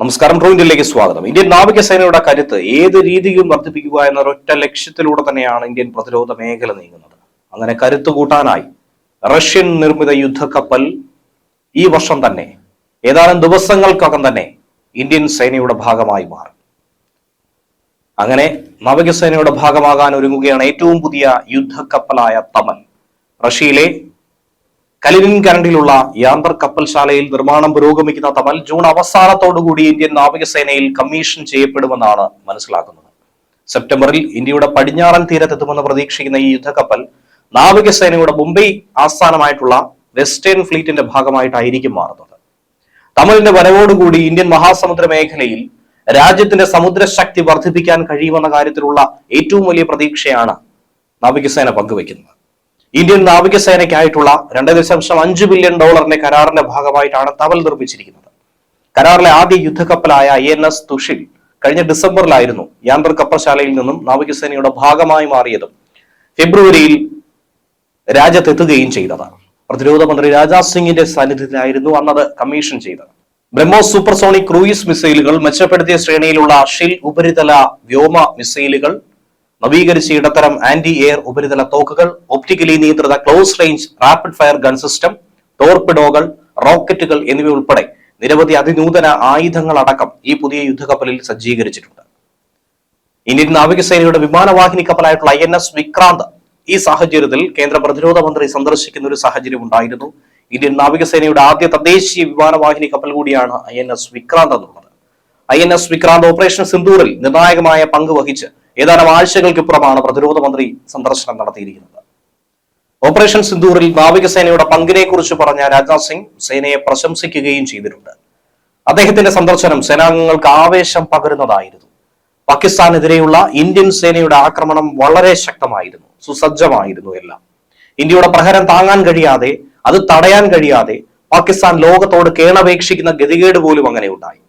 നമസ്കാരം. ട്രൂവിന്ത്യയിലേക്ക് സ്വാഗതം. ഇന്ത്യൻ നാവികസേനയുടെ കരുത്ത് ഏത് രീതിയിലും വർദ്ധിപ്പിക്കുക എന്ന ഒറ്റ ലക്ഷ്യത്തിലൂടെ തന്നെയാണ് ഇന്ത്യൻ പ്രതിരോധ മേഖല നീങ്ങുന്നത്. അങ്ങനെ കരുത്ത് കൂട്ടാനായി റഷ്യൻ നിർമ്മിത യുദ്ധക്കപ്പൽ ഈ വർഷം തന്നെ ഏതാനും ദിവസങ്ങൾക്കകം തന്നെ ഇന്ത്യൻ സേനയുടെ ഭാഗമായി മാറി. അങ്ങനെ നാവികസേനയുടെ ഭാഗമാകാൻ ഒരുങ്ങുകയാണ് ഏറ്റവും പുതിയ യുദ്ധക്കപ്പലായ തമൻ. റഷ്യയിലെ കലിനിൻകരണ്ടിലുള്ള യാന്തർ കപ്പൽശാലയിൽ നിർമ്മാണം പുരോഗമിക്കുന്ന തമൽ ജൂൺ അവസാനത്തോടുകൂടി ഇന്ത്യൻ നാവികസേനയിൽ കമ്മീഷൻ ചെയ്യപ്പെടുമെന്നാണ് മനസ്സിലാക്കുന്നത്. സെപ്റ്റംബറിൽ ഇന്ത്യയുടെ പടിഞ്ഞാറൻ തീരത്തെത്തുമെന്ന് പ്രതീക്ഷിക്കുന്ന ഈ യുദ്ധക്കപ്പൽ നാവികസേനയുടെ മുംബൈ ആസ്ഥാനമായിട്ടുള്ള വെസ്റ്റേൺ ഫ്ലീറ്റിന്റെ ഭാഗമായിട്ടായിരിക്കും മാറുന്നത്. തമിഴിന്റെ വരവോടുകൂടി ഇന്ത്യൻ മഹാസമുദ്ര മേഖലയിൽ രാജ്യത്തിന്റെ സമുദ്രശക്തി വർദ്ധിപ്പിക്കാൻ കഴിയുമെന്ന കാര്യത്തിലുള്ള ഏറ്റവും വലിയ പ്രതീക്ഷയാണ് നാവികസേന പങ്കുവയ്ക്കുന്നത്. ഇന്ത്യൻ നാവികസേനയ്ക്കായിട്ടുള്ള രണ്ട് ദശാംശം അഞ്ച് ബില്യൺ ഡോളറിന്റെ കരാറിന്റെ ഭാഗമായിട്ടാണ് തവൽ നിർമ്മിച്ചിരിക്കുന്നത്. കരാറിലെ ആദ്യ യുദ്ധക്കപ്പലായ ഐ എൻ എസ് തുഷിൽ കഴിഞ്ഞ ഡിസംബറിലായിരുന്നു യാന്ത്ര കപ്പൽശാലയിൽ നിന്നും നാവികസേനയുടെ ഭാഗമായി മാറിയതും ഫെബ്രുവരിയിൽ രാജ്യത്തെത്തുകയും ചെയ്തതാണ് പ്രതിരോധ മന്ത്രി രാജ്നാഥ് സിംഗിന്റെ സാന്നിധ്യത്തിലായിരുന്നു അന്നത് കമ്മീഷൻ ചെയ്തത്. ബ്രഹ്മോസ് സൂപ്പർസോണിക് ക്രൂയിസ് മിസൈലുകൾ മെച്ചപ്പെടുത്തിയ ശ്രേണിയിലുള്ള ഷിൽ ഉപരിതല വ്യോമ മിസൈലുകൾ നവീകരിച്ച ഇടത്തരം ആന്റി എയർ ഉപരിതല തോക്കുകൾ ഒപ്റ്റിക്കലി നിയന്ത്രിത close range rapid fire gun system ടോർപിഡോകൾ റോക്കറ്റുകൾ എന്നിവ ഉൾപ്പെടെ നിരവധി അതിനൂതന ആയുധങ്ങൾ അടക്കം ഈ പുതിയ യുദ്ധകപ്പലിൽ സജ്ജീകരിച്ചിട്ടുണ്ട്. ഇന്ത്യൻ നാവികസേനയുടെ വിമാനവാഹിനി കപ്പലായിട്ടുള്ള ഐ എൻ എസ് വിക്രാന്ത് ഈ സാഹചര്യത്തിൽ കേന്ദ്ര പ്രതിരോധ മന്ത്രി സന്ദർശിക്കുന്ന ഒരു സാഹചര്യം ഉണ്ടായിരുന്നു. ഇന്ത്യൻ നാവികസേനയുടെ ആദ്യ തദ്ദേശീയ വിമാനവാഹിനി കപ്പൽ കൂടിയാണ് ഐ എൻ എസ് വിക്രാന്ത് എന്നുള്ളത്. I N S Vikrant operation സിന്ദൂറിൽ നിർണായകമായ പങ്ക് വഹിച്ച് ഏതാനും ആഴ്ചകൾക്കിപ്പുറമാണ് പ്രതിരോധ മന്ത്രി സന്ദർശനം നടത്തിയിരിക്കുന്നത്. ഓപ്പറേഷൻ സിന്ദൂറിൽ നാവികസേനയുടെ പങ്കിനെ കുറിച്ച് പറഞ്ഞ രാജ്നാഥ് സിംഗ് സേനയെ പ്രശംസിക്കുകയും ചെയ്തിട്ടുണ്ട്. അദ്ദേഹത്തിന്റെ സന്ദർശനം സേനാംഗങ്ങൾക്ക് ആവേശം പകരുന്നതായിരുന്നു. പാകിസ്ഥാനെതിരെയുള്ള ഇന്ത്യൻ സേനയുടെ ആക്രമണം വളരെ ശക്തമായിരുന്നു സുസജ്ജമായിരുന്നു എല്ലാം. ഇന്ത്യയുടെ പ്രഹരം താങ്ങാൻ കഴിയാതെ അത് തടയാൻ കഴിയാതെ പാകിസ്ഥാൻ ലോകത്തോട് കേണപേക്ഷിക്കുന്ന ഗതികേട് പോലും അങ്ങനെ ഉണ്ടായി.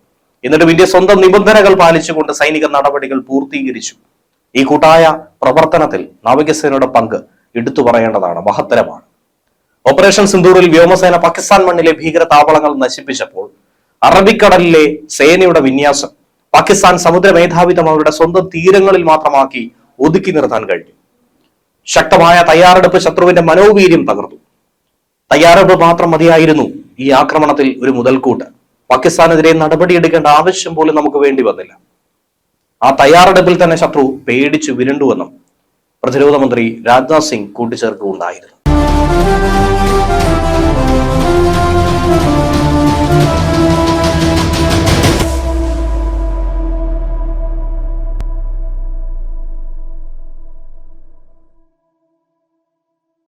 എന്നിട്ടും ഇന്ത്യ സ്വന്തം നിബന്ധനകൾ പാലിച്ചുകൊണ്ട് സൈനിക നടപടികൾ പൂർത്തീകരിച്ചു. ഈ കൂട്ടായ പ്രവർത്തനത്തിൽ നാവികസേനയുടെ പങ്ക് എടുത്തു പറയേണ്ടതാണ്. മഹത്തരമാണ്. ഓപ്പറേഷൻ സിന്ദൂറിൽ വ്യോമസേന പാകിസ്ഥാൻ മണ്ണിലെ ഭീകര താവളങ്ങൾ നശിപ്പിച്ചപ്പോൾ അറബിക്കടലിലെ സേനയുടെ വിന്യാസം പാകിസ്ഥാൻ സമുദ്ര മേധാവിത്വം അവരുടെ സ്വന്തം തീരങ്ങളിൽ മാത്രമാക്കി ഒതുക്കി നിർത്താൻ കഴിഞ്ഞു. ശക്തമായ തയ്യാറെടുപ്പ് ശത്രുവിന്റെ മനോവീര്യം തകർത്തു തയ്യാറെടുപ്പ് മാത്രം മതിയായിരുന്നു ഈ ആക്രമണത്തിൽ ഒരു മുതൽക്കൂട്ട്. പാകിസ്ഥാനെതിരെ നടപടിയെടുക്കേണ്ട ആവശ്യം പോലും നമുക്ക് വേണ്ടി വന്നില്ല. ആ തയ്യാറെടുപ്പിൽ തന്നെ ശത്രു പേടിച്ചു വിരണ്ടുവെന്നും പ്രതിരോധ മന്ത്രി രാജ്നാഥ് സിംഗ് കൂട്ടിച്ചേർക്കുകയുണ്ടായിരുന്നു.